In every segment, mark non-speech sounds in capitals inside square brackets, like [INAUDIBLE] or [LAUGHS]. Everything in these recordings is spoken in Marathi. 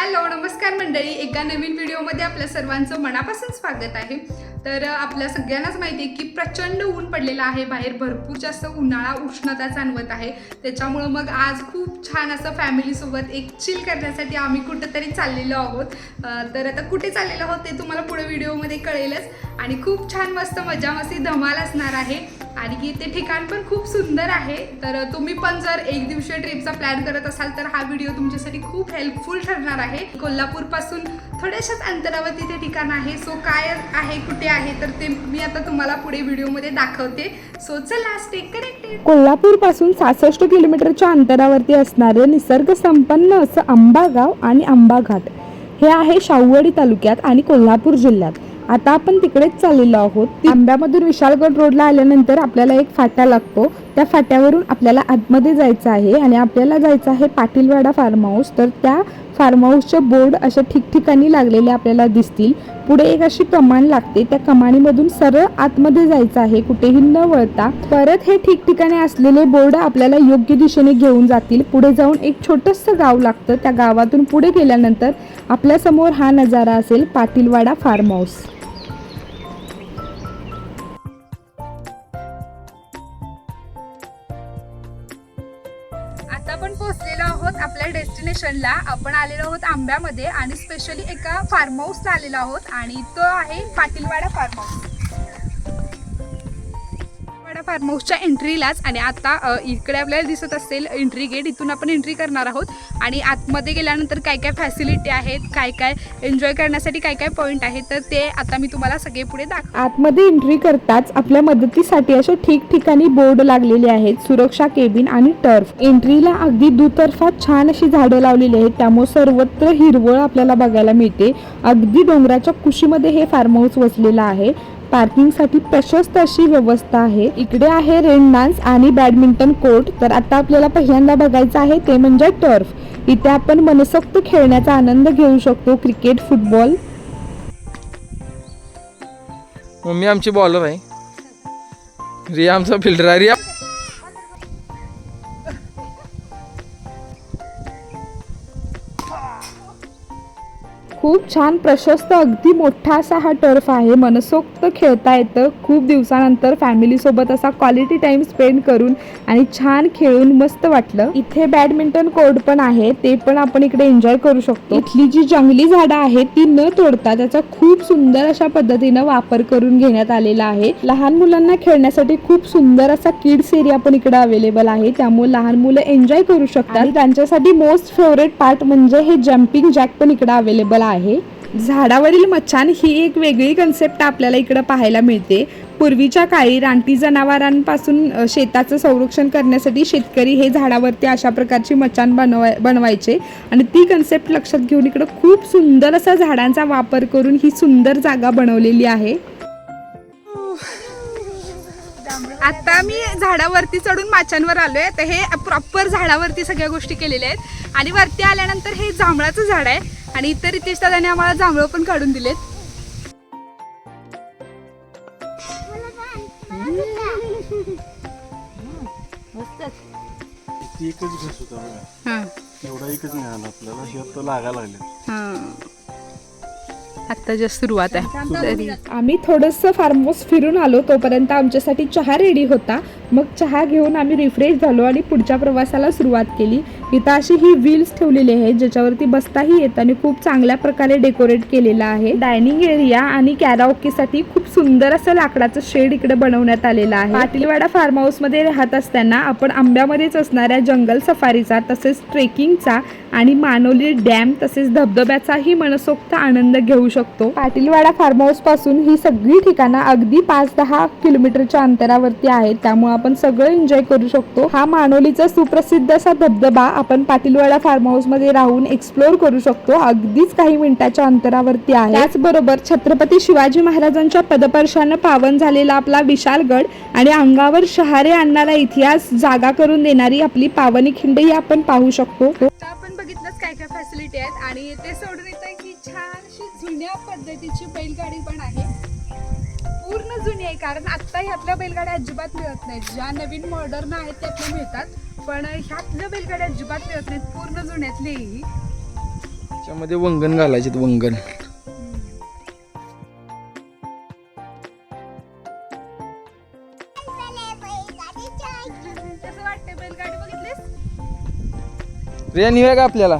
हॅलो नमस्कार मंडळी. एका नवीन व्हिडिओमध्ये आपल्या सर्वांचं मनापासून स्वागत आहे. तर आपल्या सगळ्यांनाच माहिती आहे की प्रचंड ऊन पडलेलं आहे. बाहेर भरपूर जास्त उन्हाळा उष्णता जाणवत आहे. त्याच्यामुळं मग आज खूप छान असं फॅमिलीसोबत एक चिल करण्यासाठी आम्ही कुठंतरी चाललेलो आहोत. तर आता कुठे चाललेलो आहोत ते तुम्हाला पुढे व्हिडिओमध्ये कळेलच. आणि खूप छान मस्त मजा मस्ती धमाल असणार आहे. आणि ते ठिकाण पण खूप सुंदर आहे. तर तुम्ही पण जर एक दिवशी ट्रिपचा प्लॅन करत असाल तर हा व्हिडिओ तुमच्यासाठी खूप हेल्पफुल ठरणार आहे. कोल्हापूरपासून थोड्याशाच अंतरावरती ते ठिकाण आहे. सो काय आहे कुठे आहे तर ते मी आता तुम्हाला पुढे व्हिडिओमध्ये दाखवते. सो चला स्टे कनेक्टेड कोल्हापूरपासून सहासष्ट किलोमीटरच्या अंतरावरती असणारे निसर्ग संपन्न असं आंबागाव आणि आंबाघाट. हे आहे शाहूवाडी तालुक्यात आणि कोल्हापूर जिल्ह्यात. आता आपण तिकडेच चाललेलो आहोत. आंब्यामधून विशालगड रोडला आल्यानंतर आपल्याला एक फाटा लागतो. त्या फाट्यावरून आपल्याला आतमध्ये जायचं आहे आणि आपल्याला जायचं आहे पाटीलवाडा फार्म हाऊस तर त्या फार्म हाऊसचे बोर्ड अशा ठिकठिकाणी लागलेले आपल्याला दिसतील. पुढे एक अशी कमान लागते. त्या कमानीमधून सरळ आतमध्ये जायचं आहे. कुठेही न वळता परत हे ठिकठिकाणी असलेले बोर्ड आपल्याला योग्य दिशेने घेऊन जातील. पुढे जाऊन एक छोटंसं गाव लागतं. त्या गावातून पुढे गेल्यानंतर आपल्यासमोर हा नजारा असेल पाटीलवाडा फार्म हाऊस डेस्टिनेशनला आपण आलेलो आहोत आंब्यामध्ये आणि स्पेशली एका फार्म हाऊसला आलेलो आहोत आणि तो आहे Patilwada farm house Patilwada farm हाऊसच्या एंट्रीलाच आणि आता इकडे आपल्याला दिसत असेल एंट्री गेट इथून आपण एंट्री करणार आहोत. आणि आतमध्ये गेल्यानंतर काय काय फॅसिलिटी आहेत काय काय एन्जॉय करण्यासाठी काय काय पॉईंट आहेत तर ते आता मी तुम्हाला सगळे पुढे दाखव आतमध्ये एंट्री करताच आपल्या मदतीसाठी असे ठिकठिकाणी बोर्ड लागलेले आहेत सुरक्षा केबिन आणि टर्फ एंट्रीला अगदी दुतर्फा छान अशी झाडं लावलेली आहेत त्यामुळे सर्वत्र हिरवळ आपल्याला बघायला मिळते. अगदी डोंगराच्या कुशीमध्ये हे फार्म हाऊस वसलेलं आहे. पार्किंगसाठी प्रशस्त अशी व्यवस्था आहे. इकडे आहे रेन डान्स आणि बॅडमिंटन कोर्ट. तर आता आपल्याला पहिल्यांदा बघायचं आहे ते म्हणजे टर्फ. इथे आपण मनसोक्त खेळण्याचा आनंद घेऊ शकतो. Cricket football. मम्मी आमची बॉलर आहे. रिया आमचा फिल्डर आहे. रिया छान प्रशस्त अगदी मोठा असा हा टर्फ आहे. मनसोक्त खेळता येतं. खूप दिवसानंतर फॅमिली सोबत असा क्वालिटी टाइम स्पेंड करून आणि छान खेळून मस्त वाटलं. इथे बॅडमिंटन कोर्ट पण आहे. ते पण आपण इकडे एन्जॉय करू शकतो. इथली जी जंगली झाडं आहेत ती न तोडता त्याचा खूप सुंदर अशा पद्धतीनं वापर करून घेण्यात आलेला आहे. लहान मुलांना खेळण्यासाठी खूप सुंदर असा किड्स एरिया पण इकडे अवेलेबल आहे. त्यामुळे लहान मुलं एन्जॉय करू शकतात. त्यांच्यासाठी मोस्ट फेवरेट पार्ट म्हणजे हे जम्पिंग जॅक पण इकडे अवेलेबल आहे. झाडावरील मच्छान ही एक वेगळी कन्सेप्ट आपल्याला इकडं पाहायला मिळते. पूर्वीच्या काळी रानटी जनावरांपासून शेताचं संरक्षण करण्यासाठी शेतकरी हे झाडावरती अशा प्रकारची मचान बनवाय बनवायचे. आणि ती कन्सेप्ट लक्षात घेऊन इकडं खूप सुंदर असा झाडांचा वापर करून ही सुंदर जागा बनवलेली आहे. आता मी झाडावरती चढून माशांवर आलोय. तर हे प्रॉपर झाडावरती सगळ्या गोष्टी केलेल्या आहेत. आणि वरती आल्यानंतर हे जांभळाचं झाड आहे. आणि इतर रितेश दादाने आम्हाला जांभळं पण काढून दिलेत. एकच घस होता हां. एवढा एकच मिळाला आपल्याला. लागायला लागले. हां. आत्ता जस्ट सुरुवात आहे. तरी. आम्ही थोडंसं फार्म हाऊस फिरून आलो तोपर्यंत आमच्यासाठी चहा रेडी होता. मग चहा घेऊन आम्ही रिफ्रेश झालो आणि पुढच्या प्रवासाला सुरुवात केली. इथं अशी ही व्हील्स ठेवलेली आहेत ज्याच्यावरती बसताही येत आणि खूप चांगल्या प्रकारे डेकोरेट केलेलं आहे. डायनिंग एरिया आणि कॅराओकेसाठी खूप सुंदर असं लाकडाचं शेड इकडे बनवण्यात आलेलं आहे. पाटीलवाडा फार्म हाऊसमध्ये राहत असताना आपण आंब्यामध्येच असणाऱ्या जंगल सफारीचा तसेच ट्रेकिंगचा आणि मानवली डॅम तसेच धबधब्याचाही मनसोक्त आनंद घेऊ शकतो. पाटीलवाडा फार्म हाऊसपासून ही सगळी ठिकाणं अगदी पाच दहा किलोमीटरच्या अंतरावरती आहेत. त्यामुळे आपण सगळं एन्जॉय करू शकतो. हा मानवलीचा सुप्रसिद्ध असा धबधबा आपण पाटीलवाडा फार्म हाऊसमध्ये राहून एक्सप्लोर करू शकतो. अगदीच काही मिनिटाच्या अंतरावरती आहे. त्याचबरोबर छत्रपती शिवाजी महाराजांच्या पदपर्शानं पावन झालेला आपला विशालगड आणि अंगावर शहारे आणणारा इतिहास जागा करून देणारी आपली पावनी खिंडही आपण पाहू शकतो. आपण बघितलंच काय काय फॅसिलिटी आहेत आणि ते सोडून येतं की छानशी जुन्या पद्धतीची बैलगाडी पण आहे. पूर्ण जुनी आहे कारण आत्ता ह्यातल्या बैलगाड्या अजिबात मिळत नाहीत. ज्या नवीन मॉडर्न आहेत त्यातल्या मिळतात. पण ह्यातल्या बैलगाड्या अजिबात मिळत नाहीत. पूर्ण जुन्यातली. त्याच्यामध्ये वंगण घालायचे वंगण. रिया निघूया का आपल्याला?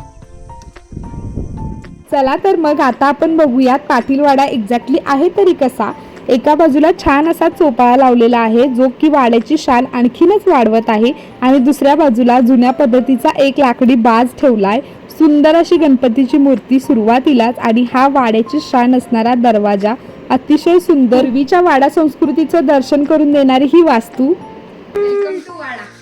चला तर मग आता आपण बघूयात पाटीलवाडा एक्झॅक्टली आहे तरी कसा. एका बाजूला छान असा चोपाळा लावलेला आहे जो की वाड्याची शान आणखीनच वाढवत आहे. आणि दुसऱ्या बाजूला जुन्या पद्धतीचा एक लाकडी बाज ठेवलाय. सुंदर अशी गणपतीची मूर्ती सुरुवातीलाच आणि हा वाड्याची शान असणारा दरवाजा. अतिशय सुंदर. विच्या वाडा संस्कृतीचं दर्शन करून देणारी ही वास्तू. वाडा.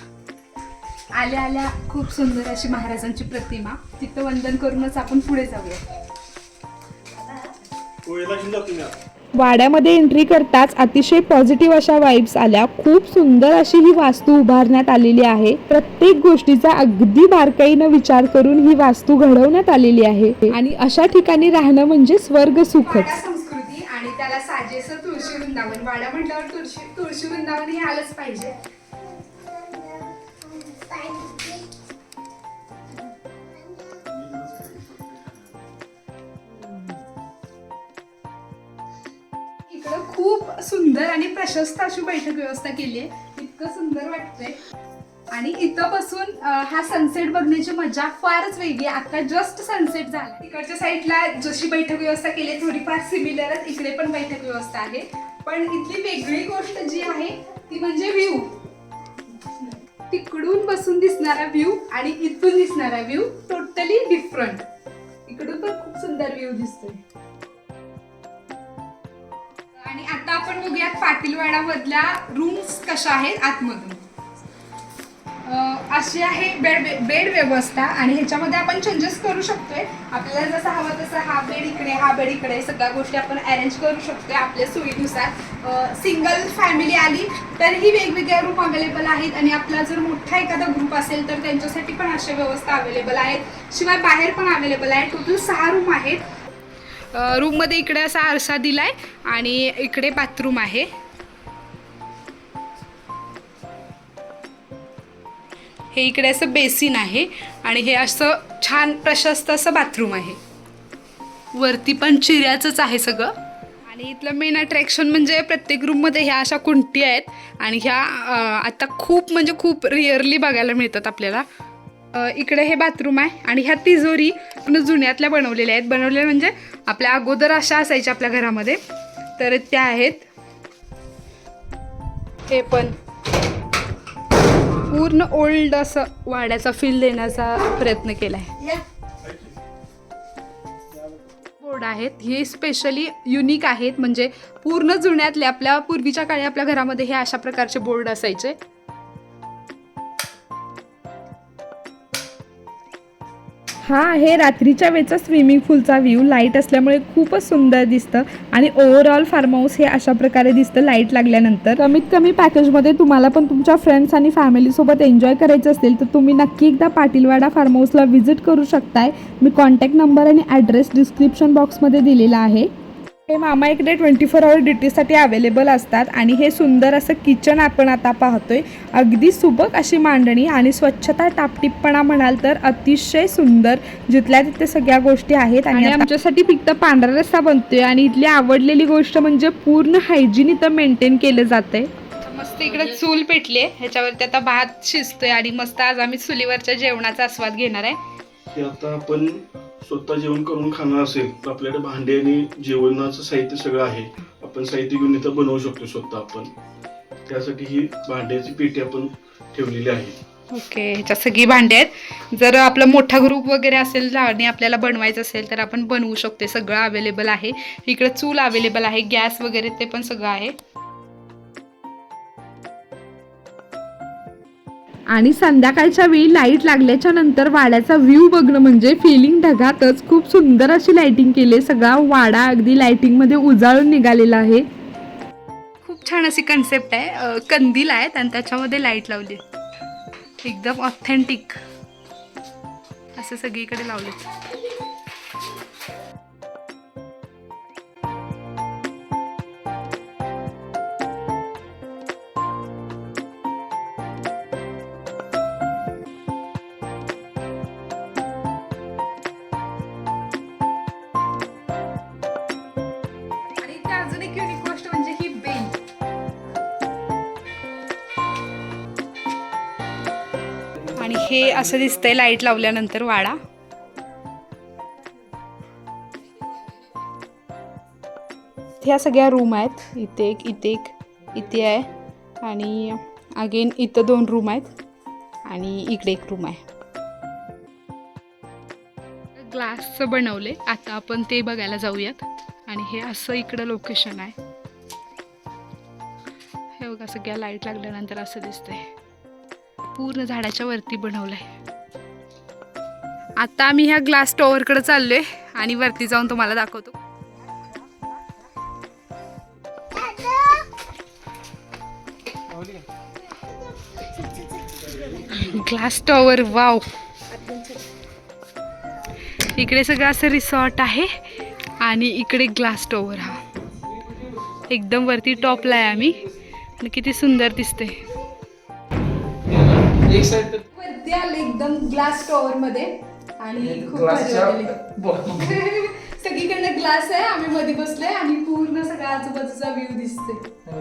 आल्या आल्या खूप सुंदर अशी महाराजांची प्रतिमा. तिथं वंदन करूनच आपण पुढे जाऊया. वाड्यामध्ये एंट्री करताच अतिशय पॉझिटिव्ह अशा वाईब्स आल्या. खूप सुंदर अशी ही वास्तू उभारण्यात आलेली आहे. प्रत्येक गोष्टीचा अगदी बारकाईनं विचार करून ही वास्तू घडवण्यात आलेली आहे. आणि अशा ठिकाणी राहणं म्हणजे स्वर्ग सुखच. वाडा संस्कृती आणि त्याला साजेसं तुळशी वृंदावन. वाडा म्हटल्यावर तुळशी तुळशी वृंदावन हे आलंच पाहिजे. इकडं खूप सुंदर आणि प्रशस्त अशी बैठक व्यवस्था केली आहे. इतकं सुंदर वाटतंय. आणि इथं बसून हा सनसेट बघण्याची मजा फारच वेगळी आता जस्ट सनसेट झाला. तिकडच्या साईडला जशी बैठक व्यवस्था केली थोडीफार सिमिलरच इकडे पण बैठक व्यवस्था आहे. पण इथली वेगळी गोष्ट जी आहे ती म्हणजे व्ह्यू तिकडून बसून दिसणारा व्ह्यू आणि इथून दिसणारा व्ह्यू टोटली डिफरंट इकडून पण खूप सुंदर व्ह्यू दिसतोय. आणि आता आपण बघूयात पाटीलवाडा मधल्या रूम्स कशा आहेत आतमधून. अशी आहे बेड बेड व्यवस्था आणि ह्याच्यामध्ये आपण चेंजेस करू शकतोय. आपल्याला जसं हवं तसं हा बेड इकडे हा बेड इकडे सगळ्या गोष्टी आपण अरेंज करू शकतोय आपल्या सोयीनुसार. सिंगल फॅमिली आली तर ही वेगवेगळ्या रूम अवेलेबल आहेत आणि आपला जर मोठा एखादा ग्रुप असेल तर त्यांच्यासाठी पण अशा व्यवस्था अवेलेबल आहेत. शिवाय बाहेर पण अवेलेबल आहे. टोटल सहा रूम आहेत. रूममध्ये इकडे असा आरसा आहे आणि इकडे बाथरूम आहे. हे इकडे असं बेसिन आहे आणि हे असं छान प्रशस्त असं बाथरूम आहे. वरती पण चिऱ्याचंच आहे सगळं. आणि इथलं मेन अट्रॅक्शन म्हणजे प्रत्येक रूममध्ये ह्या अशा कुंटी आहेत आणि ह्या आता खूप म्हणजे खूप रिअरली बघायला मिळतात आपल्याला. इकडे हे बाथरूम आहे आणि ह्या तिजोरी पूर्ण जुन्यातल्या बनवलेल्या आहेत. बनवलेल्या म्हणजे आपल्या अगोदर अशा असायच्या आपल्या घरामध्ये. तर त्या आहेत. हे पण. पूर्ण ओल्ड असं वाड्याचा फील देण्याचा प्रयत्न केला आहे बोर्ड आहेत. हे स्पेशली युनिक आहेत. म्हणजे पूर्ण जुन्यातले आपल्या पूर्वीच्या काळी आपल्या घरामध्ये हे अशा प्रकारचे बोर्ड असायचे. हा आहे रात्रीच्या वेळचा स्विमिंग पूलचा व्ह्यू लाइट असल्यामुळे खूपच सुंदर दिसतं. आणि ओव्हरऑल फार्म हाऊस हे अशा प्रकारे दिसतं लाइट लागल्यानंतर. कमीत कमी पॅकेजमध्ये तुम्हाला पण तुमच्या फ्रेंड्स आणि फॅमिलीसोबत एन्जॉय करायचं असेल तर तुम्ही नक्की एकदा पाटीलवाडा फार्म हाऊसला व्हिजिट करू शकताय. मी कॉन्टॅक्ट नंबर आणि ॲड्रेस डिस्क्रिप्शन बॉक्समध्ये दिलेला आहे. हे मामा इकडे ट्वेंटी फोर आवर ड्युटीसाठी अवेलेबल असतात आणि हे सुंदर असं किचन आपण आता पाहतोय. अगदी सुबक अशी मांडणी आणि स्वच्छता टापटिपपणा म्हणाल तर अतिशय सुंदर. जिथल्या तिथे सगळ्या गोष्टी आहेत आणि आमच्यासाठी फक्त पांढरा रस्सा बनतोय आणि इथली आवडलेली गोष्ट म्हणजे पूर्ण हायजीन इथं मेंटेन केलं जातंय. मस्त इकडे चूल पेटली ह्याच्यावरती आता भात शिजतोय आणि मस्त आज आम्ही चुलीवरच्या जेवणाचा आस्वाद घेणार आहे. आता आपण स्वतः जेवण करून खाणार असेल तर आपल्याकडे भांडे आणि जेवणाचं साहित्य सगळं आहे. आपण साहित्य घेऊन इथं बनवू शकतो स्वतः आपण. त्यासाठी ही भांड्याची पेटी आपण ठेवलेली आहे. ओके ह्याच्यात सगळी भांडी आहेत. जर आपला मोठा ग्रुप वगैरे असेल आणि आपल्याला बनवायचं असेल तर आपण बनवू शकतो. सगळं अवेलेबल आहे. इकडे चूल अवेलेबल आहे गॅस वगैरे ते पण सगळं आहे. आणि संध्याकाळच्या वेळी लाइट लागल्याच्या नंतर वाड्याचा व्ह्यू बघणं म्हणजे फिलिंग ढगातच. खूप सुंदर अशी लाईटिंग केली सगळा वाडा अगदी लाईटिंगमध्ये उजाळून निघालेला आहे. खूप छान अशी कन्सेप्ट आहे. कंदील आहेत आणि त्याच्यामध्ये लाइट लावली एकदम ऑथेंटिक असं सगळीकडे लावले हे असं दिसतंय लाइट लावल्यानंतर वाडा. ह्या सगळ्या रूम आहेत. इथे एक इथे एक इथे आहे. आणि अगेन इथं दोन रूम आहेत. आणि इकडे एक रूम आहे. ग्लासचं बनवले आता आपण ते बघायला जाऊयात. आणि हे असं इकडं लोकेशन आहे. हे बघा सगळ्या लाइट लागल्यानंतर असं दिसतंय. पूर्ण झाडाच्या वरती बनवलंय. आता आम्ही ह्या ग्लास टॉवरकडे चाललोय आणि वरती जाऊन तुम्हाला दाखवतो. ग्लास टॉवर वाव इकडे सगळं असं रिसॉर्ट आहे आणि इकडे ग्लास टॉवर हा. एकदम वरती टॉपला आहे आम्ही. किती सुंदर दिसते एक साईड वरती आले एकदम ग्लास टॉवर मध्ये आणि खूप भारी वाटले. [LAUGHS] सगळीकडनं ग्लास आहे आम्ही मध्ये बसलोय आणि पूर्ण सगळा आजूबाजूचा व्ह्यू दिसते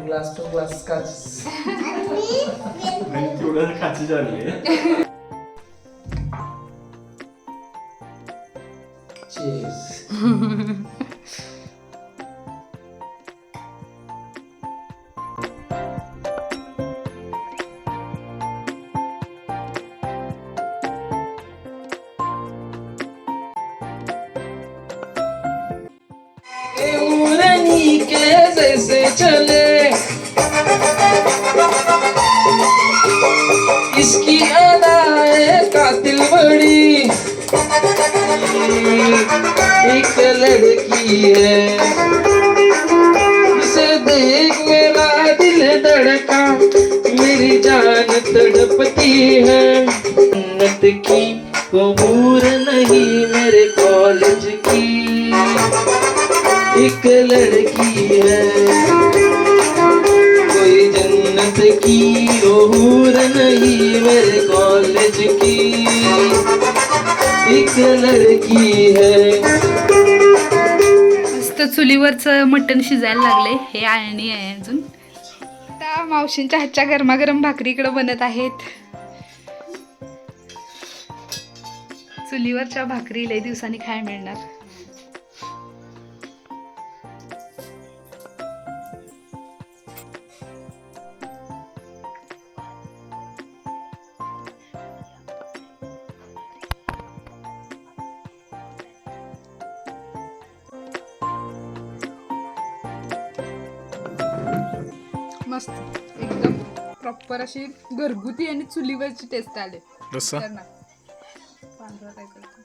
ग्लास टू ग्लास काच आणि तेवढं खाची झाली उड़नी [LAUGHS] जैसे चले। इसकी अदाए कातिल बड़ी। एक लड़की है। इसे देख मेरा दिल धड़का, मेरी जान तड़पती है। जन्नत की कबूर नहीं मेरे कॉलेज की। एक लड़की है। कोई जन्नत की हूर नहीं मेरे कॉलेज की एक लड़की है। मस्त चुलीवरचं मटण शिजायला लागले हे आळणी आहे अजून. आता मावशींच्या हातच्या गरमागरम भाकरी इकडं बनत आहेत. चुलीवरच्या भाकरी लय दिवसांनी खायला मिळणार. प्रॉपर अशी घरगुती आणि चुलीवरची टेस्ट आले. रस्सा तर ना. पांढरा काय करतो?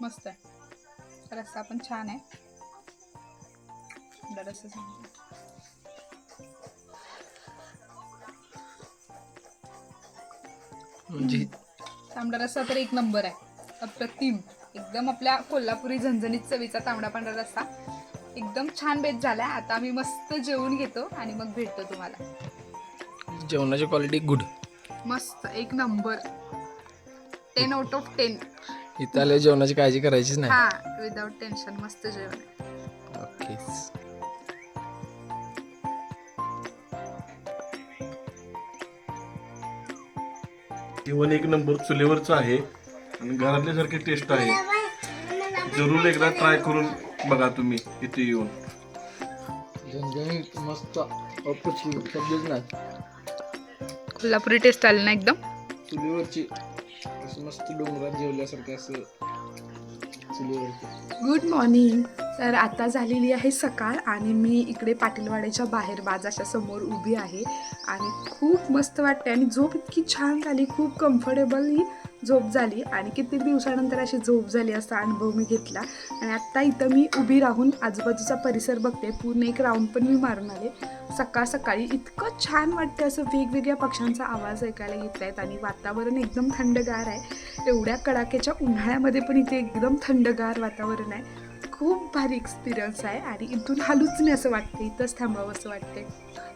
मस्त आहे. रस्सा पण छान आहे. रस्सा म्हणजे? तांबडा रस्सा तर एक नंबर आहे. अप्रतिम एकदम आपल्या कोल्हापुरी झणझणीत चवीचा तांबडा पांढरा रस्सा. एकदम छान बेत झालाय. आता आम्ही मस्त जेवून घेतो आणि मग भेटतो तुम्हाला. जेवणाची क्वालिटी गुड मस्त. एक number ten out of ten इथं आल्या जेवणाची काळजी करायचीच नाही. हा विदाउट टेन्शन मस्त जेवण. ओके जेवण एक नंबर चुलीवरचं आहे. आणि घरातल्या सारखी टेस्ट आहे. जरूर एकदा ट्राय करून बघा तुम्ही इथे येऊन. झणझणीत मस्त अप्रतिम शब्दच नाही. कोल्हापुरी टेस्ट आली ना एकदम? चुलीवरची असं मस्त डोंगरात जेवल्यासारखं असं गुड मॉर्निंग तर आता झालेली आहे सकाळ आणि मी इकडे पाटीलवाड्याच्या बाहेर बाजाच्या समोर उभी आहे. आणि खूप मस्त वाटते आणि झोप इतकी छान झाली खूप कम्फर्टेबल ही. झोप झाली आणि कित्येक दिवसानंतर अशी झोप झाली असा अनुभव मी घेतला. आणि आत्ता इथं मी उभी राहून आजूबाजूचा परिसर बघते. पूर्ण एक राऊंड पण मी मारून आले. सकाळ सकाळी इतकं छान वाटतं असं वेगवेगळ्या पक्ष्यांचा आवाज ऐकायला येत आहेत आणि वातावरण एकदम थंडगार आहे. एवढ्या कडाक्याच्या उन्हाळ्यामध्ये पण इथे एकदम थंडगार वातावरण आहे. खूप भारी एक्सपिरियन्स आहे आणि इथून हालूच नाही असं वाटते इथंच थांबावं असं वाटते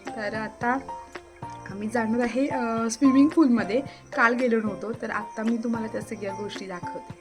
तर आता मी जाणार आहे स्विमिंग पूलमध्ये काल गेलो नव्हतो तर आत्ता मी तुम्हाला त्या सगळ्या गोष्टी दाखवते.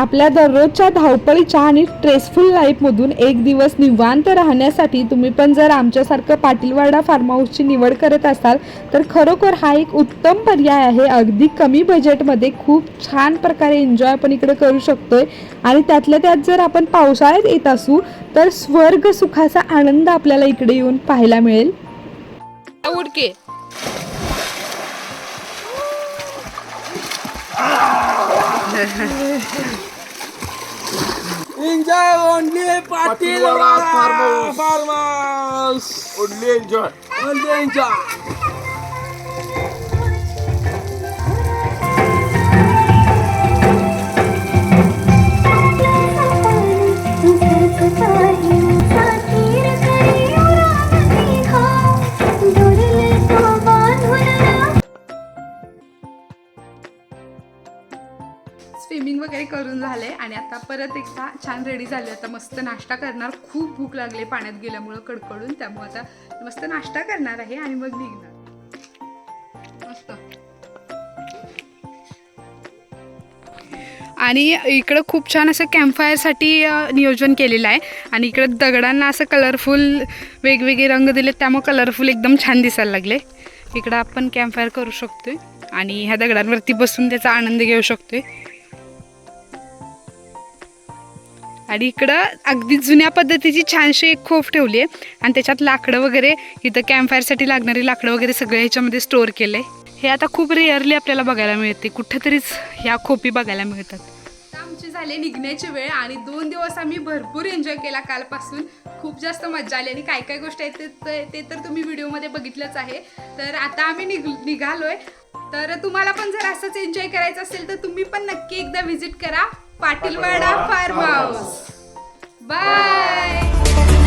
आपल्या दररोजच्या धावपळीच्या आणि स्ट्रेसफुल लाईफमधून एक दिवस निवांत राहण्यासाठी तुम्ही पण जर आमच्यासारखं पाटीलवाडा फार्म हाऊसची निवड करत असाल तर खरोखर हा एक उत्तम पर्याय आहे. अगदी कमी बजेटमध्ये खूप छान प्रकारे एन्जॉय आपण इकडे करू शकतोय. आणि त्यातल्या त्यात जर आपण पावसाळ्यात येत असू तर स्वर्ग सुखाचा आनंद आपल्याला इकडे येऊन पाहायला मिळेल. उडके. [LAUGHS] Enjoy only farmers. farmers. Only enjoy. Only enjoy. करून झाले आणि आता परत एकदा छान रेडी झाले. आता मस्त नाश्ता करणार. खूप भूक लागली पाण्यात गेल्यामुळं कडकडून. त्यामुळे आता मस्त नाश्ता करणार आहे आणि मग निघणार. मस्त. आणि इकडं खूप छान असं कॅम्पफायरसाठी नियोजन केलेलं आहे. आणि इकडं दगडांना असं कलरफुल वेगवेगळे रंग दिले त्यामुळे कलरफुल एकदम छान दिसायला लागले. इकडं आपण कॅम्पफायर करू शकतोय. आणि ह्या दगडांवरती बसून त्याचा आनंद घेऊ शकतोय. आणि इकडं अगदी जुन्या पद्धतीची छानशी एक खोफ ठेवली आहे. आणि त्याच्यात लाकडं वगैरे इथं कॅम्पफायरसाठी लागणारी लाकडं वगैरे सगळं ह्याच्यामध्ये स्टोअर केलं आहे हे आता खूप रेअरली आपल्याला बघायला मिळते. कुठंतरीच ह्या खोपी बघायला मिळतात. आमची झाली निघण्याची वेळ आणि दोन दिवस आम्ही भरपूर एन्जॉय केला कालपासून. खूप जास्त मजा आली आणि काय काय गोष्ट आहेत ते- ते ते तर तुम्ही व्हिडिओमध्ये बघितलंच आहे. तर आता आम्ही निघ निघालोय. तर तुम्हाला पण जर असंच एन्जॉय करायचं असेल तर तुम्ही पण नक्की एकदा व्हिजिट करा. Patil madam farm house. Bye.